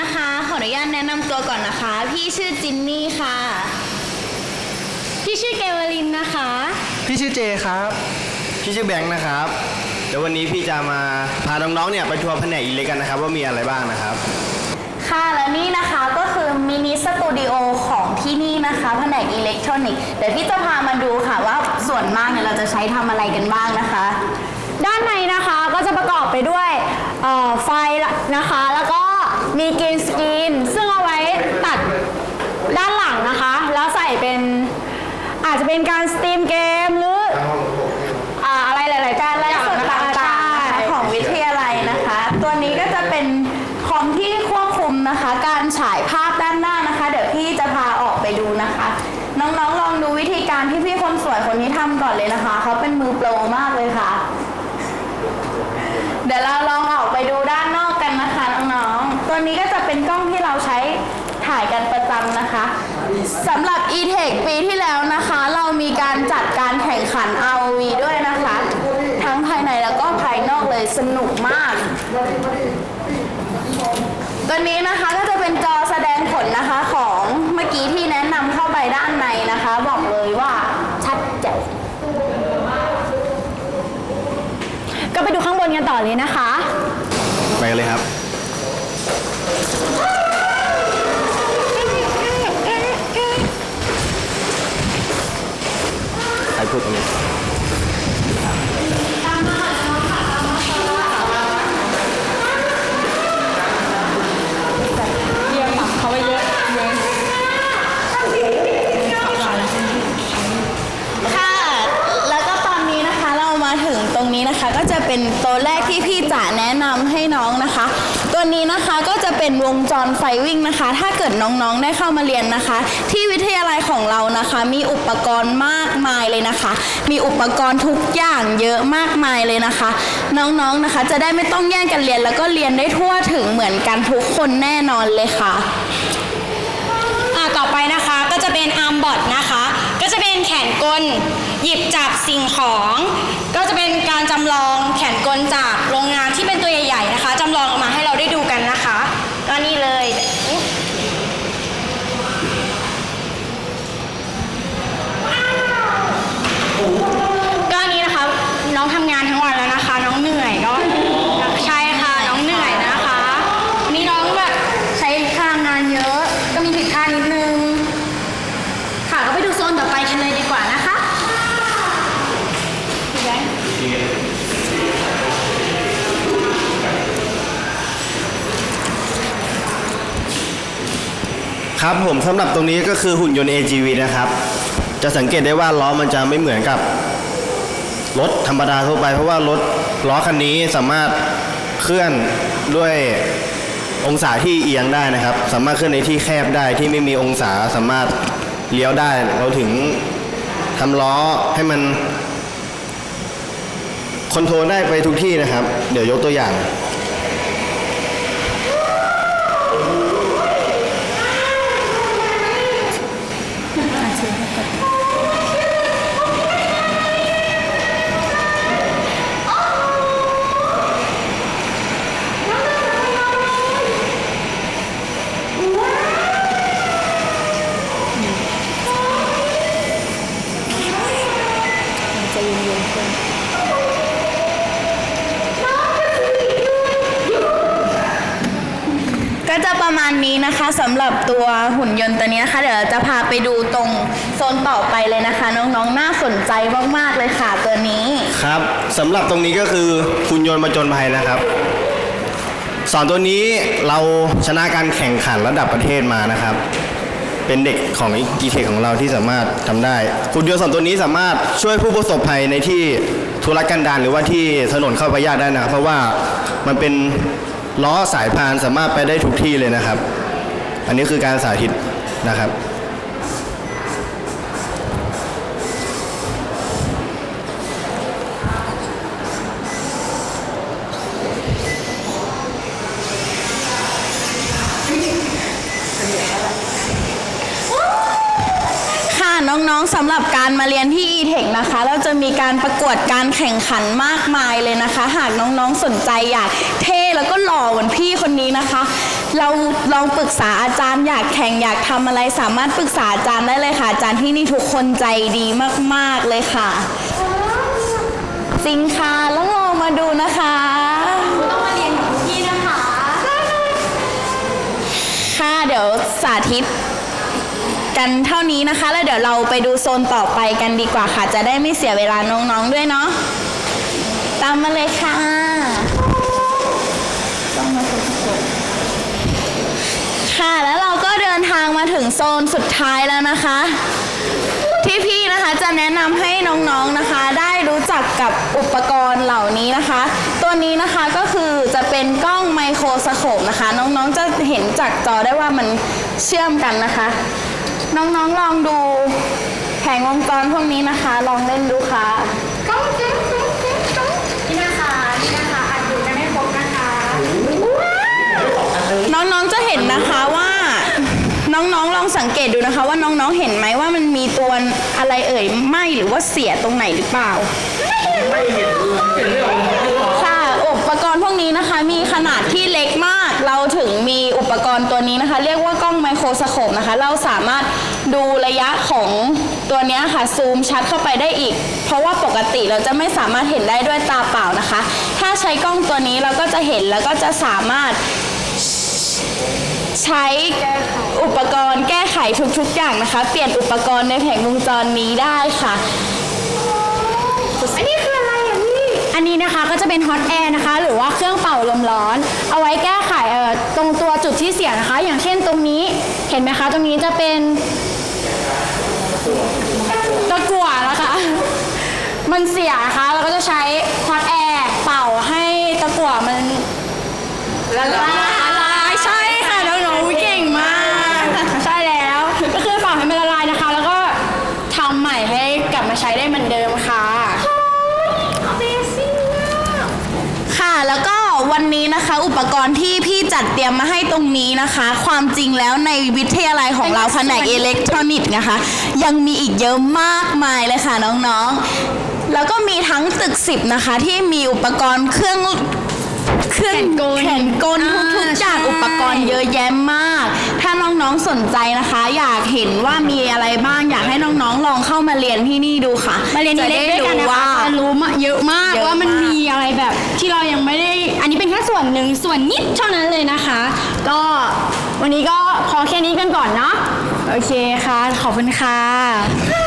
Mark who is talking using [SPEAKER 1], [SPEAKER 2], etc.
[SPEAKER 1] นะคะ ขออนุญาตแนะนำตัวก่อนนะคะ พี่ชื่อจินนี่ค่ะ พี่ชื่อเกวลินนะคะ
[SPEAKER 2] พี่ชื่อเจครับ
[SPEAKER 3] พี่ชื่อแบงค์นะครับ เดี๋ยววันนี้พี่จะมาพาน้องๆเนี่ยไปทัวร์แผนกอิเล็กกันนะครับ ว่ามีอะไรบ้างนะครับ
[SPEAKER 1] ค่ะและนี่นะคะก็คือมินิสตูดิโอของที่นี่นะคะแผนกอิเล็กทรอนิกส์เดี๋ยวพี่จะพามาดูค่ะว่าส่วนมากเนี่ยเราจะใช้ทำอะไรกันบ้างนะคะ
[SPEAKER 4] ด้านในนะคะก็จะประกอบไปด้วยเอ่อไฟนะคะแล้วก็ มีกรีนสกรีนซึ่งเอาไว้ตัดด้านหลังนะคะ แล้วใส่เป็นอาจจะเป็นการสตรีมเกมหรืออ่าอะไรหลาย ๆ การ
[SPEAKER 1] และ
[SPEAKER 4] อย่าง
[SPEAKER 1] ส่วน
[SPEAKER 4] นะคะ
[SPEAKER 1] ต่างๆของวิทยาลัยนะคะ ตัวนี้ก็จะเป็นคอมที่ควบคุมนะคะ การฉายภาพด้านหน้านะคะ เดี๋ยวพี่จะพาออกไปดูนะคะ น้อง ๆ ลองดูวิธีการที่พี่คนสวยคนนี้ทำก่อนเลยนะคะเขาเป็นมือโปรมากเลยค่ะ เดี๋ยวเราลองออกไปดูด้าน ตัวนี้ก็จะเป็นกล้องที่เราใช้ถ่ายกันประจำนะคะสำหรับ e-tech ปีที่แล้วนะคะ เรามีการจัดการแข่งขัน ROV ด้วยนะคะ ทั้งภายในแล้วก็ภายนอกเลยสนุกมาก ตัวนี้นะคะก็จะเป็นจอแสดงผลนะคะของเมื่อกี้ที่แนะนำเข้าไปด้านในนะคะ บอกเลยว่าชัดเจน
[SPEAKER 4] ก็ไปดูข้างบนกันต่อเลยนะคะ
[SPEAKER 1] จะแนะนำให้น้องนะคะ ตัวนี้นะคะก็จะเป็นวงจรไฟวิ่งนะคะ ถ้าเกิดน้องๆได้เข้ามาเรียนนะคะ ที่วิทยาลัยของเรานะคะ มีอุปกรณ์มากมายเลยนะคะ มีอุปกรณ์ทุกอย่างเยอะมากมายเลยนะคะ น้องๆนะคะ จะได้ไม่ต้องแย่งกันเรียน แล้วก็เรียนได้ทั่วถึงเหมือนกันทุกคนแน่นอนเลยค่ะ
[SPEAKER 4] อ่าต่อไปนะคะก็จะเป็นอาร์มบอทนะคะ ก็จะเป็นแขนกล หยิบจับสิ่งของ ก็จะเป็นการจำลองแขนกลจากโรงงานที่เป็นตัวใหญ่ๆนะคะจำลองออกมาให้เราได้ดูกันนะคะก็นี่เลยก็อันนี้นะคะน้องทำงานทั้งวันแล้วนะคะ น้องเหนื่อยก็ใช่ค่ะน้องเหนื่อยนะคะนี่น้องแบบใช้พลังงานเยอะ ก็มีผิดพลาดนิดนึง ค่ะก็ไปดูโซนต่อไปกันเลยดีกว่านะคะพี่แบงค์
[SPEAKER 3] ครับผมสำหรับตรงนี้ก็คือหุ่นยนต์ AGV นะครับ จะสังเกตได้ว่าล้อมันจะไม่เหมือนกับรถธรรมดาทั่วไปเพราะว่ารถล้อคันนี้สามารถเคลื่อนด้วยองศาที่เอียงได้นะครับ สามารถเคลื่อนในที่แคบได้ที่ไม่มีองศาสามารถเลี้ยวได้เราถึงทำล้อให้มันคอนโทรลได้ไปทุกที่นะครับ เดี๋ยวยกตัวอย่าง
[SPEAKER 1] ก็จะประมาณนี้นะคะสำหรับตัวหุ่นยนต์ตัวนี้นะคะเดี๋ยวเราจะพาไปดูตรงโซนต่อไปเลยนะคะ น้องๆน่าสนใจมากๆเลยค่ะตัวนี้
[SPEAKER 3] ครับสำหรับตรงนี้ก็คือหุ่นยนต์มาจนภัยนะครับสอนตัวนี้เราชนะการแข่งขันระดับประเทศมานะครับ เป็นเด็กของอีเทคของเราที่สามารถทำได้หุ่นยนต์สองตัวนี้สามารถช่วยผู้ประสบภัยในที่ธุรกันดารหรือว่าที่ถนนเข้าไปยากได้นะครับ เพราะว่ามันเป็น ล้อสายพานสามารถไปได้ทุกที่เลยนะครับ อันนี้คือการสาธิตนะครับ
[SPEAKER 1] ค่ะน้องๆสำหรับการมาเรียนที่ e-tech นะคะ เราจะมีการประกวดการแข่งขันมากมายเลยนะคะ หากน้องๆสนใจอยากเท่แล้วก็เนพี่คนนี้นะคะ เราลองปรึกษาอาจารย์อยากแข่งอยากทำอะไรสามารถปรึกษาอาจารย์ได้เลยค่ะ อาจารย์ที่นี่ทุกคนใจดีมาก ๆเลยค่ะ จริงค่ะแล้วลองมาดูนะคะ
[SPEAKER 4] ต้องมาเรียนกับพี่นะคะ
[SPEAKER 1] ค่ะเดี๋ยวสาธิตกันเท่านี้นะคะ แล้วเดี๋ยวเราไปดูโซนต่อไปกันดีกว่าค่ะ จะได้ไม่เสียเวลาน้องๆด้วยเนาะตามมาเลยค่ะต้องมาดูค่ะแล้วเราก็เดินทางมาถึง โซนสุดท้ายแล้วนะคะ ที่พี่นะคะจะแนะนำให้น้องๆนะคะ ได้รู้จักกับอุปกรณ์เหล่านี้นะคะ ตัวนี้นะคะก็คือจะเป็นกล้องไมโครสโคปนะคะ น้องๆจะเห็นจากจอได้ว่ามันเชื่อมกันนะคะ น้องๆลองดูแผงวงจรพวกนี้นะคะ ลองเล่นดูค่ะ สังเกตดูนะคะว่าน้องๆเห็นไหมว่ามันมีตัวอะไรเอ่ยไหมหรือว่าเสียตรงไหนหรือเปล่าค่ะอุปกรณ์พวกนี้นะคะมีขนาดที่เล็กมาก เราถึงมีอุปกรณ์ตัวนี้นะคะ เรียกว่ากล้องไมโครสโคปนะคะ เราสามารถดูระยะของตัวเนี้ยค่ะซูมชัดเข้าไปได้อีก เพราะว่าปกติเราจะไม่สามารถเห็นได้ด้วยตาเปล่านะคะ ถ้าใช้กล้องตัวนี้เราก็จะเห็นแล้วก็จะสามารถใช้ อุปกรณ์แก้ไขทุกๆอย่างนะคะ เปลี่ยนอุปกรณ์ในแผงวงจรนี้ได้ค่ะ
[SPEAKER 4] อันนี้คืออะไรอะพี่อันนี้นะคะก็จะเป็นฮอตแอร์นะคะ หรือว่าเครื่องเป่าลมร้อน เอาไว้แก้ไขเอ่อตรงตัวจุดที่เสียนะคะ อย่างเช่นตรงนี้เห็นไหมคะ ตรงนี้จะเป็นตะกั่วนะคะ มันเสียนะคะ เราก็จะใช้ฮอตแอร์เป่าให้ตะกั่วมันละลาย
[SPEAKER 1] ใช่ค่ะน้องๆเก่งมาก
[SPEAKER 4] ใช่แล้ว ก็คือเป่าให้มันละลายนะคะ แล้วก็ทำใหม่ให้กลับมาใช้ได้เหมือนเดิมค่ะ
[SPEAKER 1] ค่ะ แล้วก็วั นนี้นะคะ อุปกรณ์ที่พี่จัดเตรียมมาให้ตรงนี้นะคะ ความจริงแล้วในวิทยาลัยของเราแผนกอิเล็กทรอนิกส์นะคะ ยังมีอีกเยอะมากมายเลยค่ะน้องๆ แล้วก็มีทั้งตึกสิบนะคะ ที่มีอุปกรณ์เครื่องเครื่อง
[SPEAKER 4] แขนกล
[SPEAKER 1] แขนกลทุกๆอย่าง
[SPEAKER 4] อ่า
[SPEAKER 1] อุปกรณ์เยอะแยะมาก ถ้าน้องๆสนใจนะคะ อยากเห็นว่ามีอะไรบ้างอยากให้น้องๆลองเข้ามาเรียนที่นี่ดูค่ะ
[SPEAKER 4] มาเรียน
[SPEAKER 1] จะ
[SPEAKER 4] อิเล็กด้วยกัน
[SPEAKER 1] ได้
[SPEAKER 4] นะคะ
[SPEAKER 1] ว่า
[SPEAKER 4] จะรู้มาเยอะมาก
[SPEAKER 1] เยอะ
[SPEAKER 4] ว่ามัน
[SPEAKER 1] มาก
[SPEAKER 4] มีอะไรแบบที่เรายังไม่ได้ อันนี้เป็นแค่ส่วนหนึ่งส่วนนิดเท่านั้นเลยนะคะ ก็วันนี้ก็พอแค่นี้กันก่อนเนาะโอเคค่ะ ขอบคุณค่ะ